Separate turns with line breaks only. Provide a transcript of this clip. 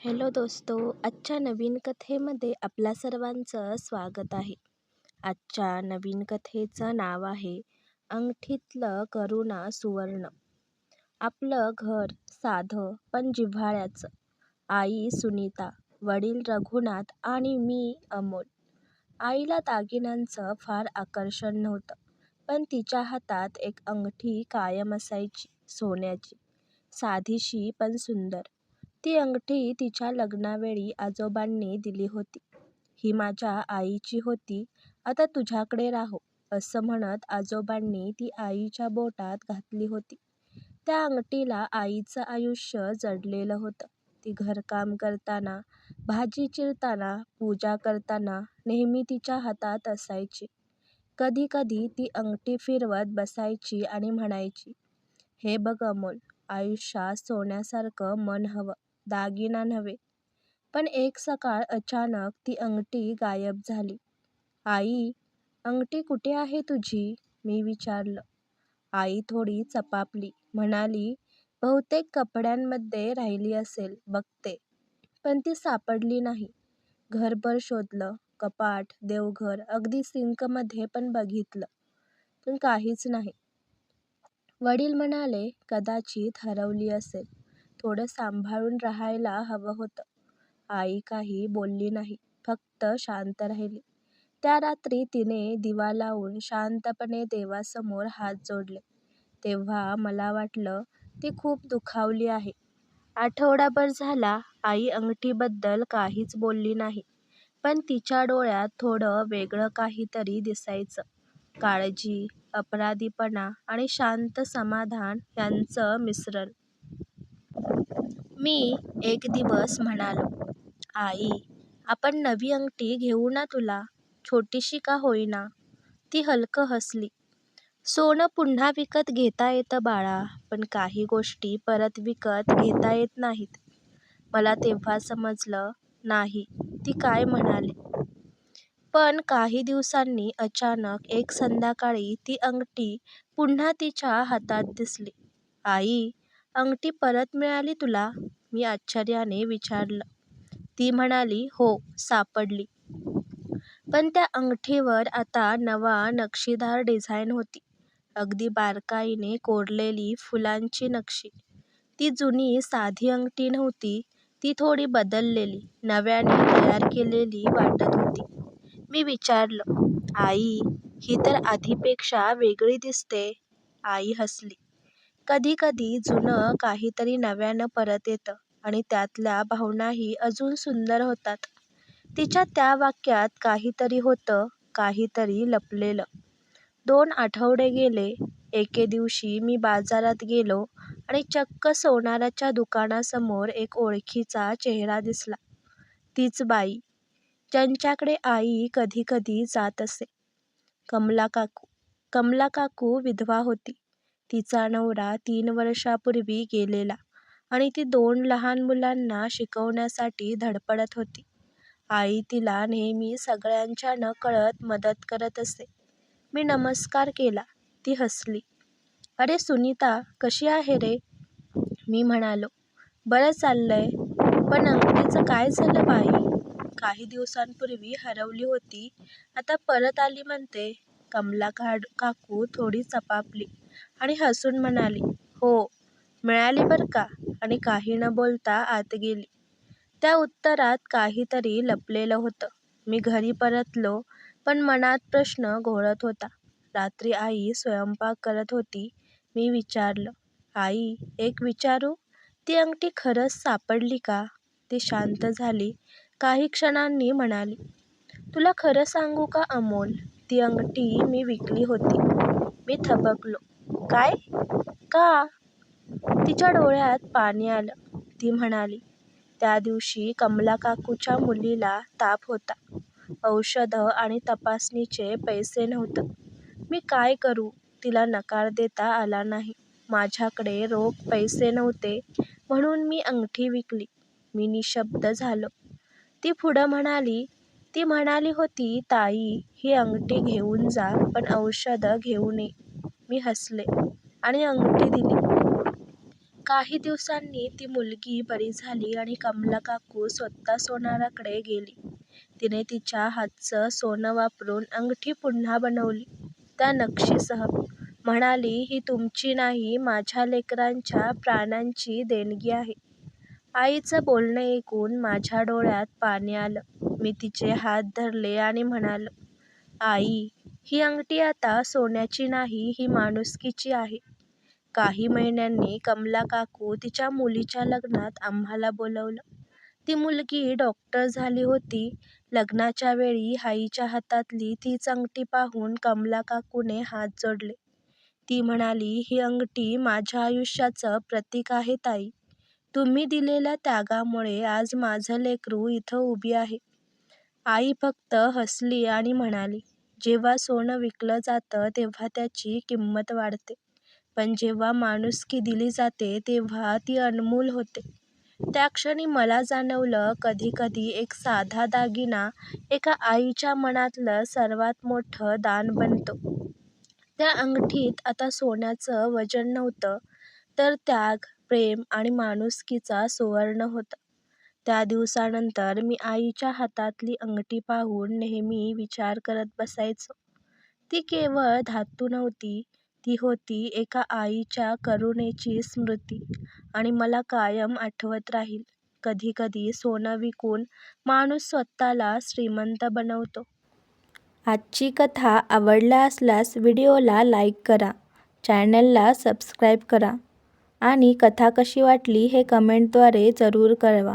Hello दोस्तो आजच्या नवीन कथेमध्ये आपल्या सर्वांचं स्वागत आहे. आजच्या नवीन कथेचं नाव आहे अंगठीतलं करुणा सुवर्ण. आपलं घर साधं पण जिव्हाळ्याचं. आई सुनीता वडील रघुनाथ आणि मी अमोल. आईला दागिन्यांचं फार आकर्षण नव्हतं पण तिच्या हातात एक अंगठी कायम असायची सोन्याची. साधीशी पण सुंदर. ती अंगठी तिच्या लग्नावेळी आजोबांनी दिली होती. ही माझ्या आईची होती. आता तुझ्याकडे राहो असं म्हणत आजोबांनी ती आईच्या बोटात घातली होती. त्या अंगठीला आईचं आयुष्य जडलेलं होतं. ती घरकाम करताना भाजी चिरताना पूजा करताना नेहमी तिच्या हातात असायची. कधी कधी ती अंगठी फिरवत बसायची आणि म्हणायची हे बघ अमोल आयुष्यात सोन्यासारखं मन हवं. दागिना नव्हे. पण एक सकाळ अचानक ती अंगठी गायब झाली. आई अंगठी कुठे आहे तुझी? मी विचारलं. आई थोडी चपापली. म्हणाली बहुतेक कपड्यांमध्ये राहिली असेल बघते. पण ती सापडली नाही. घरभर शोधलं. कपाट देवघर अगदी सिंकमध्ये पण बघितलं. पण काहीच नाही. वडील म्हणाले कदाचित हरवली असेल. थोडं सांभाळून राहायला हवं होतं. आई काही बोलली नाही फक्त शांत राहिली. त्या रात्री तिने दिवा लावून शांतपणे देवासमोर हात जोडले. तेव्हा मला वाटलं ती खूप दुखावली आहे. आठवडाभर झाला आई अंगठीबद्दल काहीच बोलली नाही पण तिच्या डोळ्यात थोडं वेगळं काहीतरी दिसायचं. काळजी अपराधीपणा आणि शांत समाधान यांचं मिश्रण. मी एक दिवस म्हणालो आई आपण नवी अंगठी घेऊ ना तुला? छोटीशी का होईना? ती हलकं हसली. सोनं पुन्हा विकत घेता येतं बाळा पण काही गोष्टी परत विकत घेता येत नाहीत. मला तेव्हा समजलं नाही ती काय म्हणाली. पण काही दिवसांनी अचानक एक संध्याकाळी ती अंगठी पुन्हा तिच्या हातात दिसली. आई अंगठी परत मिळाली तुला? मी आश्चर्याने विचारलं. ती म्हणाली हो सापडली. पण त्या अंगठीवर आता नवा नक्षीदार डिझाईन होती. अगदी बारकाईने कोरलेली फुलांची नक्षी. ती जुनी साधी अंगठी नव्हती ती थोडी बदललेली नव्याने तयार केलेली वाटत होती. मी विचारलं आई ही तर आधीपेक्षा वेगळी दिसते. आई हसली. कधी कधी जुनं काहीतरी नव्यानं परत येतं आणि त्यातल्या भावनाही अजून सुंदर होतात. तिच्या त्या वाक्यात काहीतरी होतं काहीतरी लपलेलं. दोन आठवडे गेले एके दिवशी मी बाजारात गेलो आणि चक्क सोनाराच्या दुकानासमोर एक ओळखीचा चेहरा दिसला. तीच बाई ज्यांच्याकडे आई कधी कधी जात असे. कमला काकू कमला काकू विधवा होती. तिचा नवरा तीन वर्षापूर्वी गेलेला आणि ती दोन लहान मुलांना शिकवण्यासाठी धडपडत होती. आई तिला नेहमी सगळ्यांच्या नकळत मदत करत असे. मी नमस्कार केला. ती हसली. अरे सुनीता कशी आहे रे मी म्हणालो. बरं चाललंय. पण अंगठीचं काय झालं बाई? काही दिवसांपूर्वी हरवली होती. आता परत आली म्हणते. कमला काकू थोडी चपापली आणि हसून म्हणाली हो मिळाली बरं का? आणि काही न बोलता आत गेली. त्या उत्तरात काहीतरी लपलेलं होतं. मी घरी परतलो पण मनात प्रश्न घोळत होता. रात्री आई स्वयंपाक करत होती मी विचारलं आई एक विचारू? ती अंगठी खरंच सापडली का? ती शांत झाली काही क्षणांनी म्हणाली तुला खरं सांगू का अमोल? ती अंगठी मी विकली होती. मी थबकलो. काय? का? तिच्या डोळ्यात पाणी आलं. ती म्हणाली त्या दिवशी कमला काकूच्या मुलीला ताप होता. औषधं आणि तपासणीचे पैसे नव्हतं. मी काय करू? तिला नकार देता आला नाही. माझ्याकडे रोख पैसे नव्हते. म्हणून मी अंगठी विकली. मी निशब्द झालो. ती पुढं म्हणाली ती म्हणाली होती ताई ही अंगठी घेऊन जा पण औषधं घेऊ नये मी हसले आणि अंगठी दिली काही दिवसांनी ती मुलगी बरी झाली आणि कमला काकू स्वतः सोनाराकडे गेली. तिने तिच्या हातचं सोनं वापरून अंगठी पुन्हा बनवली त्या नक्षीसह. म्हणाली ही तुमची नाही माझ्या लेकरांच्या प्राणांची देणगी आहे. आईचं बोलणं ऐकून माझ्या डोळ्यात पाणी आलं. मी तिचे हात धरले आणि म्हणालो, आई, ही अंगठी आता सोन्याची नाही ही माणुसकीची आहे. काही महिन्यांनी कमला काकू तिच्या मुलीच्या लग्नात आम्हाला बोलावलं. ती मुलगी डॉक्टर झाली होती. लग्नाच्या वेळी आईच्या हातातली तीच अंगठी पाहून कमला काकूने हात जोडले. ती म्हणाली ही अंगठी माझ्या आयुष्याचं प्रतीक आहे ताई. तुम्ही दिलेल्या त्यागामुळे आज माझं लेकरू इथं उभी आहे. आई फक्त हसली आणि म्हणाली, जेव्हा सोनं विकलं जातं तेव्हा त्याची किंमत वाढते. पण जेव्हा माणुसकी दिली जाते तेव्हा ती अनमोल होते. त्या क्षणी मला जाणवलं कधी कधी एक साधा दागिना एका आईच्या मनातलं सर्वात मोठं दान बनतो. त्या अंगठीत आता सोन्याचं वजन नव्हतं तर त्याग, प्रेम आणि माणुसकीचा सुवर्ण होता. त्या दिवसानंतर मी आईच्या हातातली अंगठी पाहून नेहमी विचार करत बसायचो. ती केवळ धातू नव्हती, ती होती एका आईच्या करुणेची स्मृती आणि मला कायम आठवत राहील. कधी कधी सोनं विकून माणूस स्वतःला श्रीमंत बनवतो. आजची कथा आवडला असल्यास व्हिडिओला लाईक करा, चॅनलला सबस्क्राईब करा आणि कथा कशी वाटली हे कमेंटद्वारे जरूर कळवा.